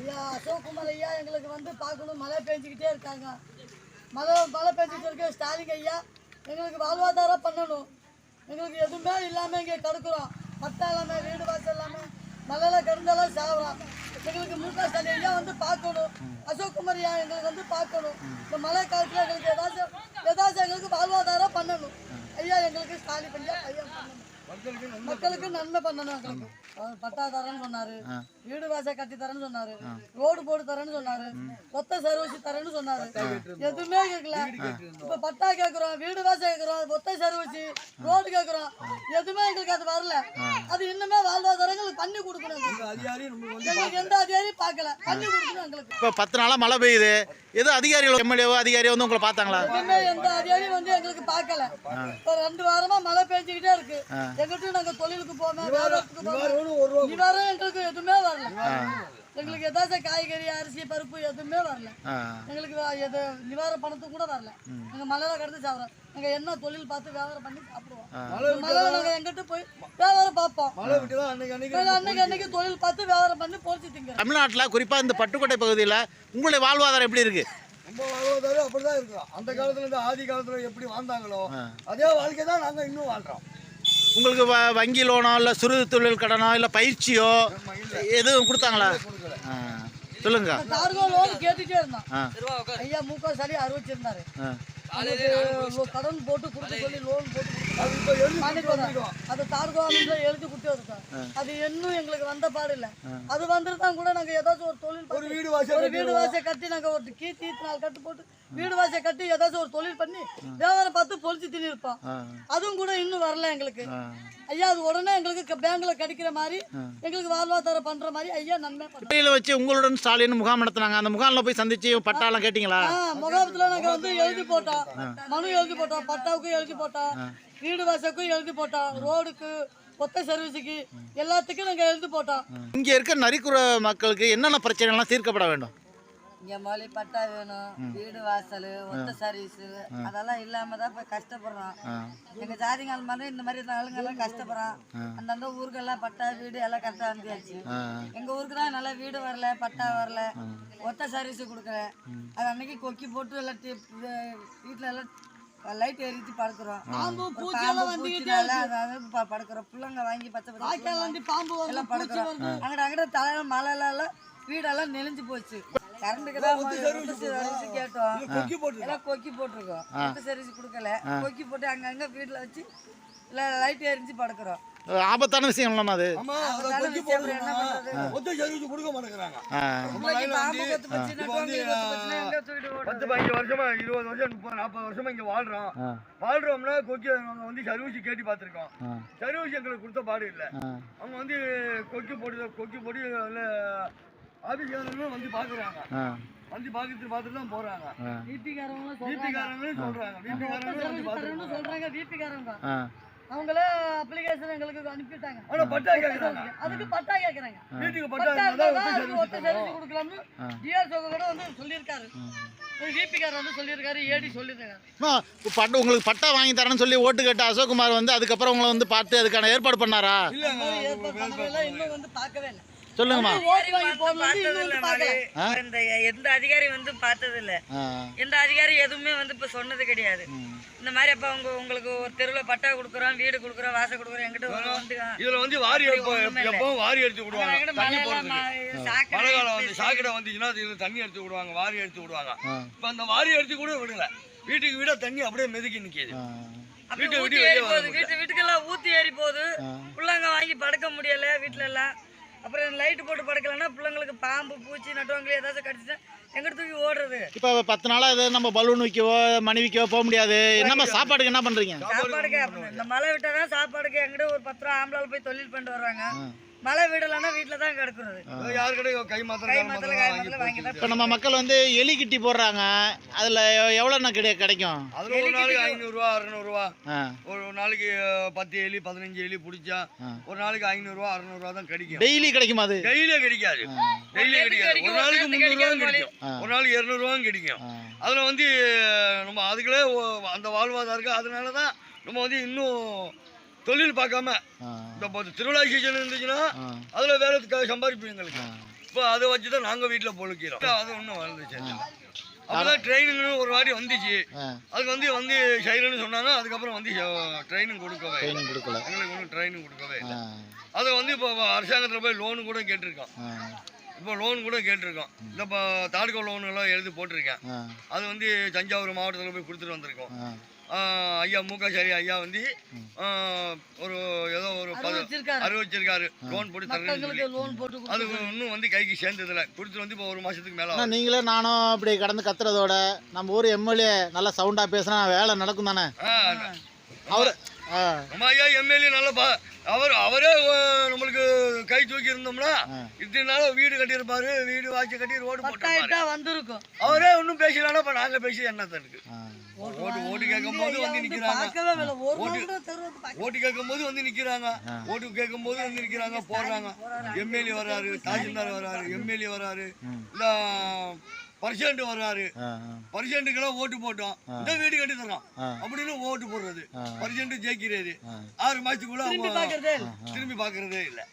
ஐயா அசோக்குமார் ஐயா எங்களுக்கு வந்து பார்க்கணும். மழை பெஞ்சிக்கிட்டே இருக்காங்க. மழை மழை பெஞ்சிட்டு இருக்க ஸ்டாலின் ஐயா. எங்களுக்கு வாழ்வாதாரம் பண்ணணும். எங்களுக்கு எதுவுமே இல்லாமல் இங்கே கடுக்கிறோம். பட்டா இல்லாமல் வீடு வாசல் இல்லாமல் மழையில் கிடந்தாலும் சாகலாம் எங்களுக்கு முக ஸ்டாலின் ஐயா வந்து பார்க்கணும். அசோக்குமார் ஐயா எங்களுக்கு வந்து பார்க்கணும். இந்த மழை காலத்தில் எங்களுக்கு ஏதாச்சும் ஏதாச்சும் எங்களுக்கு வாழ்வாதாரம் பண்ணணும். ஐயா எங்களுக்கு ஸ்டாலின் ஐயா ஐயா பண்ணணும். மக்களுக்கு நன்மை பண்ணணும். பட்டா தரேன்னு சொன்னாரு. வீடு வாசல் கட்டி தரேன்னு சொன்னாரு. ரோடு போட்டு தரேன்னு சொன்னாரு. ஒத்த சர்வீஸ் தரேன்னு சொன்னாரு. எதுவுமே கேட்கல. இப்ப பட்டா கேக்குறோம் வீடு வாசல் கேக்குறோம் ஒத்த சர்வீஸ் ரோடு கேக்குறோம். எதுவுமே எங்களுக்கு அது வரல. அது இன்னுமே வாழ்வாதாரங்களுக்கு பண்ணி கொடுக்கணும். எங்களுக்கு. எந்த அதிகாரியும் பார்க்கல. பண்ணி கொடுக்கணும் எங்களுக்கு. இப்போ பத்து நாளாக மழை பெய்யுது. எதுவும் அதிகாரிகள் எம்எல்ஏவோ அதிகாரியோ வந்து உங்களை பார்த்தாங்களா? எதுவுமே எந்த அதிகாரியும் வந்து எங்களுக்கு பார்க்கல. இப்போ ரெண்டு வாரமா மழை பெஞ்சுக்கிட்டே இருக்கு. எங்கிட்டும் நாங்க தொழிலுக்கு போனோம் நிவாரணம் எங்களுக்கு எதுவுமே வரல. எங்களுக்கு ஏதாச்சும் காய்கறி அரிசி பருப்பு எதுவுமே வரல. எங்களுக்கு எது நிவாரண பணத்துக்கு கூட வரல. நாங்க மலையில கடந்து சாப்பிட்றோம். நாங்க என்ன தொழில் பார்த்து வியாபாரம் பண்ணி சாப்பிடுவோம். மலையில நாங்க எங்கிட்ட போய் வியாபாரம் பார்ப்போம். அன்னைக்கு தொழில் பார்த்து வியாபாரம் பண்ணி பொறிச்சு திங்கிறோம் தமிழ்நாட்டில் குறிப்பாக இந்த பட்டுக்கோட்டை பகுதியில் உங்களுடைய வாழ்வாதாரம் எப்படி இருக்கு? ரொம்ப வாழ்வாதாரம் அப்படிதான் இருக்கும். அந்த காலத்துல இருந்து ஆதி காலத்துல எப்படி வாழ்ந்தாங்களோ அதே வாழ்க்கை தான் நாங்க இன்னும் வாழ்றோம். உங்களுக்கு வ வங்கி லோனோ இல்லை சிறு தொழில் கடனோ இல்லை பயிற்சியோ எதுவும் கொடுத்தாங்களா? சொல்லுங்க. கார்கோ லோன் கேட்டுட்டே இருந்தோம். ஆ. ஐயா மூக்கா சளி அறிவிச்சிருந்தாரு. கடன் போட்டு கொடுக்க சொல்லி லோன் போட்டு அது இப்ப எழுதி வரும். அது தார்கோவால எழுதி கொடுத்து இருக்கோம் அது இன்னும் எங்களுக்கு வந்த பாடு இல்ல. அது வந்துருந்தா கூட நாங்க ஏதாச்சும் ஒரு தொழில் ஒரு வீடு ஒரு வீடு வாசல் கட்டி நாங்க ஒரு கீ தீத்து கட்டு போட்டு வீடு வாசல் கட்டி ஏதாச்சும் ஒரு தொழில் பண்ணி வியாபாரம் பார்த்து பொழிச்சு ஆ. அதுவும் கூட இன்னும் வரல எங்களுக்கு. ஐயா அது உடனே எங்களுக்கு பேங்க்ல கிடைக்கிற மாதிரி எங்களுக்கு வாழ்வாதாரம் பண்ற மாதிரி ஐயா நன்மை பண்ணுறோம் கோட்டையில் வச்சு உங்களுடன் ஸ்டாலின் முகாம் நடத்துனாங்க. அந்த முகாமில் போய் சந்திச்சு பட்டாலாம் கேட்டிங்களா? முகாமத்துல நாங்க வந்து எழுதி போட்டோம். மனு எழுதி போட்டோம் பட்டாவுக்கும் எழுதி போட்டோம் வீடு வாசலுக்கும் எழுதி போட்டோம் ரோடுக்கு ஒத்த சர்வீஸுக்கு எல்லாத்துக்கும் நாங்க எழுதி போட்டோம் இங்கே இருக்க நரிக்குற மக்களுக்கு என்னென்ன பிரச்சனைகள்லாம் தீர்க்கப்பட வேண்டும்? இங்க மொழி பட்டா வேணும் வீடு வாசல் ஒத்த சர்வீஸ் அதெல்லாம் இல்லாம தான் இப்ப கஷ்டப்படுறோம். எங்க ஜாதிகள் மாதிரி இந்த மாதிரி ஆளுங்கெல்லாம் கஷ்டப்படுறோம் அந்தந்த ஊருக்கெல்லாம் பட்டா வீடு எல்லாம் கரெக்டா வந்துயாச்சு எங்க ஊருக்கு தான் நல்லா வீடு வரல பட்டா வரல. ஒத்த சர்வீஸ் கொடுக்கல அது அன்னைக்கு கொக்கி போட்டு எல்லாம் வீட்டுல எல்லாம் லைட் எரிச்சு படுக்கிறோம். படுக்கிறோம். பிள்ளைங்க வாங்கி பச்சை பச்சை பாம்பு எல்லாம் படுக்கிறோம். வருது அங்கிட்ட அங்கிட்ட தலையில மழையில எல்லாம் வீடெல்லாம் நெளிஞ்சு போச்சு. கரண்ட்டுக்கு தான் கேட்டோம். கொக்கி போட்டு எல்லாம் கொக்கி போட்டிருக்கோம். சர்வீஸ் கொடுக்கல. கொக்கி போட்டு அங்கங்க வீட்டுல வச்சு லைட் எரிஞ்சு படுக்கிறோம். ஆபத்தான அது. அதை விஷயம் தூக்கிட்டு ஓடுறது? பத்து பதினஞ்சு வருஷமா இருபது வருஷம் முப்பது நாற்பது வருஷமா இங்க வாழ்றோம். வாழ்றோம்னா கொக்கி அவங்க வந்து சர்வீஸ் கேட்டு பார்த்துருக்கோம். சர்வீஸ் எங்களுக்கு கொடுத்த பாடு இல்லை. அவங்க வந்து கொக்கி போட்டு கொக்கி போட்டு அதில் ஆஃபீஸ்காரங்களும் வந்து பார்க்குறாங்க. ஆ. வந்து பார்த்துட்டு பார்த்துட்டு தான் போகிறாங்க ஆ. வீட்டுக்காரங்களும் சொல்றாங்க. வீட்டுக்காரங்களும் வந்து பார்த்துட்டு சொல்றாங்க வீட்டுக்காரங்க. ஆ. அவங்களே அப்ளிகேஷன் எங்களுக்கு அனுப்பிட்டாங்க ஆனால் பட்டா கேட்குறாங்க அதுக்கு பட்டா கேக்குறாங்க. வீட்டுக்கு பட்டா இருந்தா ஒத்த ஒத்த சர்வீஸ் சர்வீஸ் கொடுக்கலாம்னு டிஆர் கூட வந்து சொல்லியிருக்காரு. உங்களுக்கு பட்டா வாங்கி தரேன்னு சொல்லி ஓட்டு கேட்ட அசோக்குமார் வந்து அதுக்கப்புறம் உங்களை வந்து பார்த்து அதுக்கான ஏற்பாடு பண்ணாரா? சொல்லுங்கம்மா. எந்த அதிகாரி வந்து பார்த்தது இல்ல எந்த அதிகாரி எதுவுமே வந்து இப்ப சொன்னது கிடையாது. இந்த மாதிரி அப்ப அவங்க உங்களுக்கு ஒரு தெருவில் பட்டா கொடுக்குறோம் வீடு கொடுக்குறோம் வாசல் கொடுக்குறோம் எங்கிட்ட இதில் வந்து வாரி. எப்பவும் வாரி எடுத்து விடுவாங்க. தண்ணி ம- சாக்கடை மழை காலம் வந்து சாக்கடை வந்துச்சுன்னா இதில் தண்ணி எடுத்து விடுவாங்க வாரி எடுத்து விடுவாங்க. இப்போ அந்த வாரி எடுத்து கூட விடல. வீட்டுக்கு வீட தண்ணி அப்படியே மிதக்கி போகுது வீட்டு வீட்டுக்கெல்லாம் ஊத்தி ஏறி போகுது. பிள்ளைங்க வாங்கி படுக்க முடியல வீட்டுல எல்லாம் அப்புறம் லைட் போட்டு படுக்கலன்னா பிள்ளைங்களுக்கு பாம்பு பூச்சி நட்டுவாங்களே ஏதாச்சும் கடிச்சுட்டா எங்கிட்ட தூக்கி ஓடுறது. இப்போ பத்து நாளாக இது நம்ம பலூன் விற்கவோ மணி விற்கவோ போக முடியாது. என்னம்மா சாப்பாடுக்கு என்ன பண்ணுறீங்க சாப்பாடுக்கு அப்ப இந்த மழை விட்டாதான் சாப்பாடுக்கு எங்கிட்ட ஒரு பத்து ரூபா ஆம்பளால போய் தொழில் பண்ணிட்டு வருவாங்க. மழை விடலைன்னா வீட்டுல தான் கிடக்குறது. யாரு கடை கை மாத்திரம் கை மாத்திரம் கை மாத்தல வாங்கி தான் இப்போ நம்ம மக்கள் வந்து எலி கிட்டி போடுறாங்க. அதில் எவ்வளோண்ணா கிடை கிடைக்கும்? அதில் ஒரு நாளைக்கு ஐநூறுரூவா அறநூறுவா. ஒரு நாளைக்கு பத்து எலி பதினஞ்சு எலி பிடிச்சா ஒரு நாளைக்கு ஐநூறுரூவா அறநூறுவா தான் கிடைக்கும். டெய்லி கிடைக்குமா அது? டெய்லியே கிடைக்காது. டெய்லியே கிடைக்காது. ஒரு நாளைக்கு கிடைக்காது கிடைக்கும். ஒரு நாளைக்கு இரநூறுவாயும் கிடைக்கும். அதில் வந்து நம்ம அதுக்குள்ளே அந்த வாழ்வாதாரம் இருக்குது அதனால தான் நம்ம வந்து இன்னும் தொழில் பார்க்காம இந்த இப்போ திருவிழா சீசன் இருந்துச்சுன்னா. அதில் வேலைக்காக சம்பாதிப்போம் எங்களுக்கு. இப்போ அதை வச்சு தான் நாங்கள் வீட்டில் பொழுக்கிறோம். அது ஒன்றும் வளர்ந்துச்சு அப்பதான் ட்ரைனிங்னு ஒரு வாட்டி வந்துச்சு. அதுக்கு வந்து வந்து சைலன்னு சொன்னாங்க. அதுக்கப்புறம் வந்து ட்ரைனிங் கொடுக்கவே கொடுக்கல. எங்களுக்கு ஒன்றும் ட்ரைனிங் கொடுக்கவே இல்லை. அதை வந்து இப்போ அரசாங்கத்தில் போய் லோனு கூட கேட்டிருக்கோம். இப்போ லோன் கூட கேட்டிருக்கோம். இந்த இப்போ தாலுக்கா லோன் எல்லாம் எழுதி போட்டிருக்கேன். அது வந்து தஞ்சாவூர் மாவட்டத்தில் போய் கொடுத்துட்டு வந்திருக்கோம். ஐயா முகசாரி ஐயா வந்து ஒரு ஏதோ ஒரு அறிவிச்சிருக்காரு. லோன் போட்டு போட்டு அது இன்னும் வந்து கைக்கு சேர்ந்ததில்ல. கொடுத்துட்டு வந்து இப்போ ஒரு மாசத்துக்கு மேல. நீங்களே நானும் இப்படி கடந்து கத்துறதோட நம்ம ஊர் எம்எல்ஏ நல்லா சவுண்டாக பேசினா வேலை நடக்கும் தானே? அவர் ஐயா எம்எல்ஏ நல்ல பா அவர் அவரே நம்மளுக்கு கை தூக்கி இருந்தோம்னா இத்தனை நாள் வீடு கட்டியிருப்பாரு வீடு வாட்சி கட்டி ரோடு பட்டாயிட்டா வந்திருக்கும். அவரே ஒன்றும் பேசலாம்னா இப்போ நாங்கள் பேசி ஆ. ஓட்டு ஓட்டு கேட்கும் போது வந்து இல்லை பார்க்க- ஓட்டு கேட்கும் போது வந்து நிக்கிறாங்க. ஓட்டு கேட்கும் போது வந்து நிக்கிறாங்க போடுறாங்க. எம்எல்ஏ வராரு தாசில்தார் வராரு எம்எல்ஏ வராரு. இந்த பர்சன்ட் வராரு ஆ பர்சன்ட்டுக்கெல்லாம் ஓட்டு போட்டோம். இந்த வீடு கட்டி தரோம். அப்படின்னு ஓட்டு போடுறது. பர்சன்ட் ஜெயிக்கிறது. ஆ. ஆறு மாசத்துக்குள்ள. திரும்பி பார்க்கறதே இல்லை.